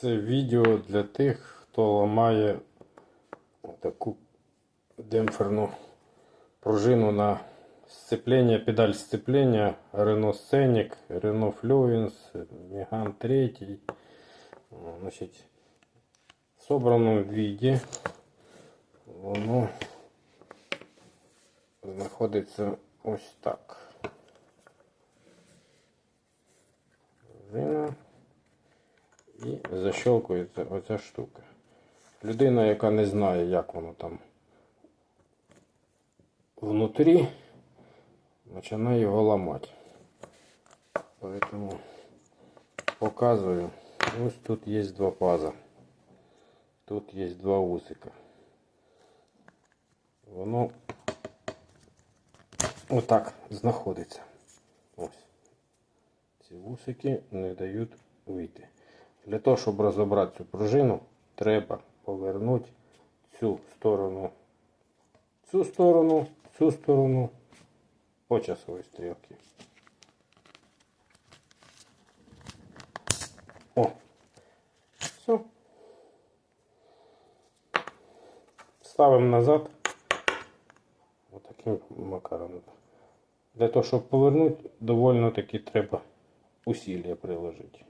Це відео для тих, хто ламає таку демпферну пружину на сцеплення, педаль сцеплення Renault Scenic, Renault Fluence, Megane 3. Значить, в собраному віді воно знаходиться ось так. Защелкується оця штука. Людина, яка не знає, як воно там внутрі, починає його ламати. Поэтому показую. Ось тут є два паза. Тут є два усика. Воно отак знаходиться. Ось. Ці вусики не дають вийти. Для того, щоб розібрати цю пружину, треба повернути цю сторону, цю сторону, цю сторону по часовій стрілці. О! Все. Ставимо назад. Отаким макаром. Для того, щоб повернути, довольно таки треба усилля приложити.